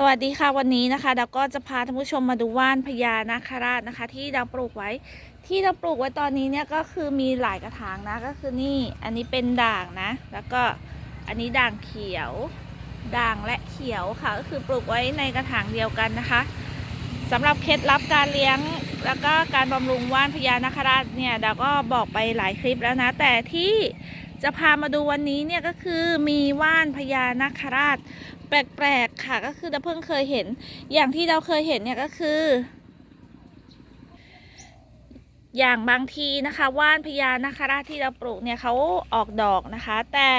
สวัสดีค่ะวันนี้นะคะดาวก็จะพาท่านผู้ชมมาดูว่านพญานาคราชนะคะ ที่ดาวปลูกไว้ ที่เราปลูกไว้ตอนนี้เนี่ยก็คือมีหลายกระถางนะก็คือนี่อันนี้เป็นด่างนะ แล้วก็อันนี้ด่างเขียว ด่างและเขียวค่ะ ก็คือปลูกไว้ในกระถางเดียวกันนะคะสำหรับเคล็ดลับการเลี้ยง แล้วก็การบำรุงว่านพญานาคราชเนี่ยดาวก็บอกไปหลายคลิปแล้วนะ แต่ที่ จะพามาดูวันนี้เนี่ยก็คือมีว่านพญานาคราช แปลกๆค่ะก็คือเราเพิ่งเคยเห็น อย่างที่เราเคยเห็นเนี่ยก็คือ อย่างบางทีนะคะ ว่านพญานาคราชที่เราปลูกเนี่ยเขาออกดอกนะคะ แต่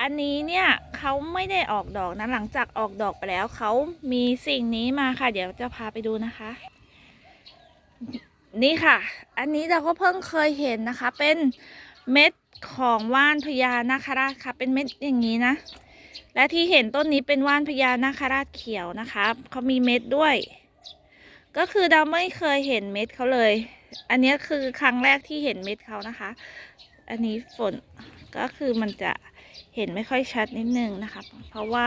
อันนี้เนี่ยเขาไม่ได้ออกดอกนะหลังจากออกดอกไปแล้วเขามีสิ่งนี้มาค่ะ เดี๋ยวจะพาไปดูนะคะ นี่ค่ะ อันนี้เราก็เพิ่งเคยเห็นนะคะเป็น เม็ดของว่านพญานาคราชค่ะ เป็นเม็ดอย่างนี้นะ และที่เห็นต้นนี้เป็นว่านพญานาคราชเขียวนะคะเขามีเม็ดด้วย ก็คือเราไม่เคยเห็นเม็ดเขาเลย อันนี้คือครั้งแรกที่เห็นเม็ดเขานะคะ อันนี้ฝนก็คือมันจะเห็นไม่ค่อยชัดนิดนึงนะคะ เพราะว่า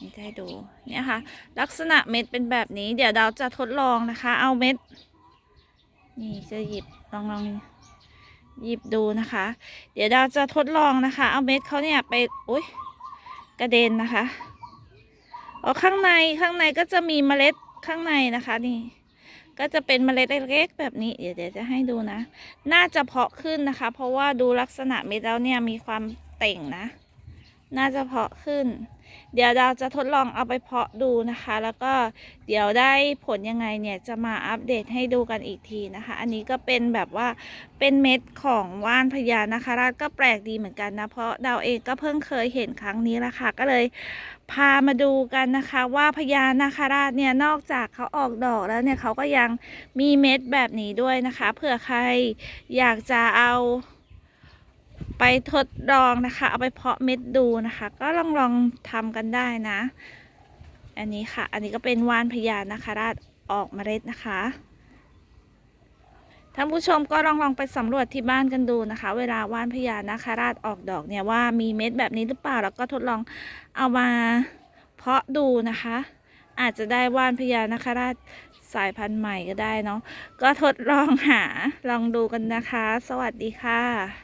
นี่จะให้ดูเนี่ยค่ะ ลักษณะเม็ดเป็นแบบนี้ เดี๋ยวเราจะทดลองนะคะ เอาเม็ด นี่จะหยิบลองลอง หยิบดูนะคะ เดี๋ยวเราจะทดลองนะคะ เอาเม็ดเขาเนี่ยไปอุ้ยกระเด็นนะคะอ๋อข้างในข้างในก็จะมีเมล็ดข้างในนะคะนี่ ก็จะเป็นเมล็ดเล็กๆแบบนี้ เดี๋ยวเดี๋ยวจะให้ดูนะ น่าจะเพาะขึ้นนะคะ เพราะว่าดูลักษณะเม็ดแล้วเนี่ยมีความเต่งนะ น่าจะเพาะขึ้น เดี๋ยวเราจะทดลองเอาไปเพาะดูนะคะ แล้วก็เดี๋ยวได้ผลยังไงเนี่ยจะมาอัปเดตให้ดูกันอีกทีนะคะ อันนี้ก็เป็นแบบว่าเป็นเม็ดของว่านพญานาคราชก็แปลกดีเหมือนกันนะ เพราะดาวเองก็เพิ่งเคยเห็นครั้งนี้ละค่ะ ก็เลยพามาดูกันนะคะว่าพญานาคราชเนี่ยนอกจากเขาออกดอกแล้วเนี่ยเขาก็ยังมีเม็ดแบบนี้ด้วยนะคะเผื่อใครอยากจะเอา ไปทดลองนะคะ เอาไปเพาะเม็ดดูนะคะ ก็ลองลองทำกันได้นะ อันนี้ค่ะ อันนี้ก็เป็นว่านพญานาคราชออกเมล็ดนะคะท่านผู้ชมก็ลองลองไปสำรวจที่บ้านกันดูนะคะ เวลาว่านพญานาคราชออกดอกเนี่ยว่ามีเม็ดแบบนี้หรือเปล่า แล้วก็ทดลองเอามาเพาะดูนะคะ อาจจะได้ว่านพญานาคราชสายพันธุ์ใหม่ก็ได้เนาะก็ทดลองหาลองดูกันนะคะ สวัสดีค่ะ